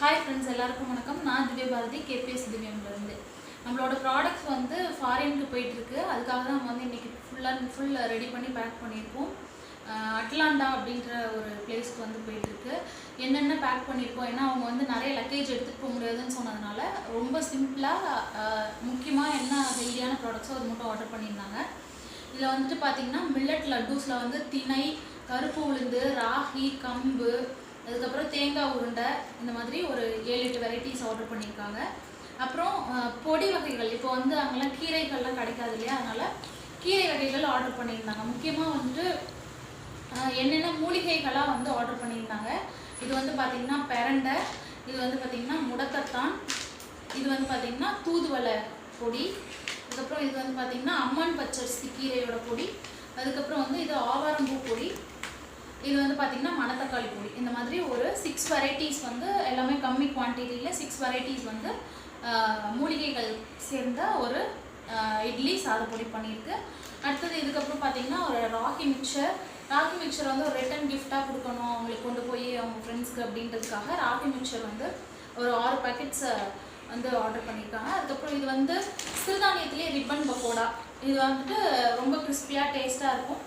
Hi friends எல்லாருக்கும் வணக்கம். நான் திவ்ய பாரதி கேபிஎஸ் திவ்யம்லேருந்து நம்மளோட ப்ராடக்ட்ஸ் வந்து ஃபாரினுக்கு போயிட்டுருக்கு. அதுக்காக தான் நம்ம வந்து இன்றைக்கி ஃபுல்லாக ஃபுல் ரெடி பண்ணி பேக் பண்ணியிருக்கோம். அட்லாண்டா அப்படின்ற ஒரு பிளேஸ்க்கு வந்து போயிட்டுருக்கு. என்னென்ன பேக் பண்ணியிருக்கோம்? ஏன்னா அவங்க வந்து நிறைய லக்கேஜ் எடுத்துகிட்டு போக முடியாதுன்னு சொன்னதுனால ரொம்ப சிம்பிளாக முக்கியமாக என்ன ஹெல்தியான ப்ராடக்ட்ஸோ அது மட்டும் ஆர்டர் பண்ணியிருந்தாங்க. இதில் வந்துட்டு பார்த்தீங்கன்னா மில்லட் லட்டூஸில் வந்து திணை கருப்பு உளுந்து ராகி கம்பு அதுக்கப்புறம் தேங்காய் உருண்டை இந்த மாதிரி ஒரு ஏழு எட்டு வெரைட்டிஸ் ஆர்டர் பண்ணியிருக்காங்க. அப்புறம் பொடி வகைகள். இப்போ வந்து அங்கெல்லாம் கீரைகள்லாம் கிடைக்காது இல்லையா? அதனால் கீரை வகைகள் ஆர்டர் பண்ணியிருந்தாங்க. முக்கியமாக வந்துட்டு என்னென்ன மூலிகைகளாக வந்து ஆர்டர் பண்ணியிருந்தாங்க. இது வந்து பார்த்திங்கன்னா பெரண்டை இது வந்து பார்த்திங்கன்னா முடக்கத்தான் இது வந்து பார்த்திங்கன்னா தூதுவளை பொடி அதுக்கப்புறம் இது வந்து பார்த்திங்கன்னா அம்மான் பச்சரிசி கீரையோட பொடி அதுக்கப்புறம் வந்து இது ஆவாரம்பூ பொடி இது வந்து பார்த்திங்கன்னா மணத்தக்காளி பொடி. இந்த மாதிரி ஒரு சிக்ஸ் வெரைட்டிஸ் வந்து எல்லாமே கம்மி குவான்டிட்டியில் சிக்ஸ் வெரைட்டிஸ் வந்து மூலிகைகள் சேர்ந்த ஒரு இட்லி சாதப்பொடி பண்ணியிருக்கு. அடுத்தது இதுக்கப்புறம் பார்த்திங்கன்னா ஒரு ராகி மிக்சர் ராகி மிக்சர் வந்து ஒரு ரிட்டன் கிஃப்டாக கொடுக்கணும் அவங்களுக்கு கொண்டு போய் அவங்க ஃப்ரெண்ட்ஸ்க்கு அப்படின்றதுக்காக ராகி மிக்சர் வந்து ஒரு ஆறு பேக்கெட்ஸை வந்து ஆர்டர் பண்ணியிருக்காங்க. அதுக்கப்புறம் இது வந்து சிறுதானியத்திலே ரிப்பன் பக்கோடா இது வந்துட்டு ரொம்ப கிறிஸ்பியாக டேஸ்ட்டாக இருக்கும்.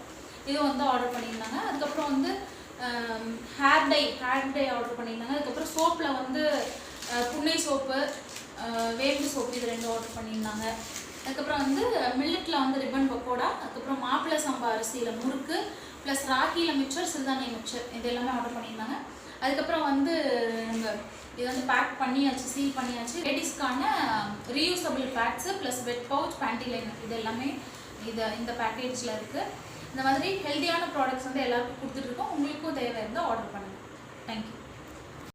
இது வந்து ஆர்டர் பண்ணியிருந்தாங்க. அதுக்கப்புறம் வந்து hair dye hair dye order பண்ணியிருந்தாங்க. அதுக்கப்புறம் சோப்பில் வந்து அஹ், புன்னை சோப்பு வேம்பு சோப்பு இது ரெண்டும் ஆர்டர் பண்ணியிருந்தாங்க. அதுக்கப்புறம் வந்து மில்லட்டில் வந்து ரிப்பன் பக்கோடா அதுக்கப்புறம் மாப்பிள்ளை சம்பா அரிசியில் முறுக்கு ப்ளஸ் ராகியில் மிக்சர் சிறுதானிய மிக்சர் இது எல்லாமே ஆர்டர் பண்ணியிருந்தாங்க. அதுக்கப்புறம் வந்து நம்ம இது வந்து பேக் பண்ணியாச்சு சீல் பண்ணியாச்சு. லேடிஸ்க்கான reusable bags plus wet pouch panty liner இது எல்லாமே இது இந்த பேக்கேஜில் இருக்குது இந்த மாதிரி ஹெல்த்தியான ப்ராடக்ட்ஸ் வந்து எல்லாருக்கும் கொடுத்துட்ருக்கோம் உங்களுக்கும் தேவை இருந்தால் ஆர்டர் பண்ணுங்கள் தேங்க்யூ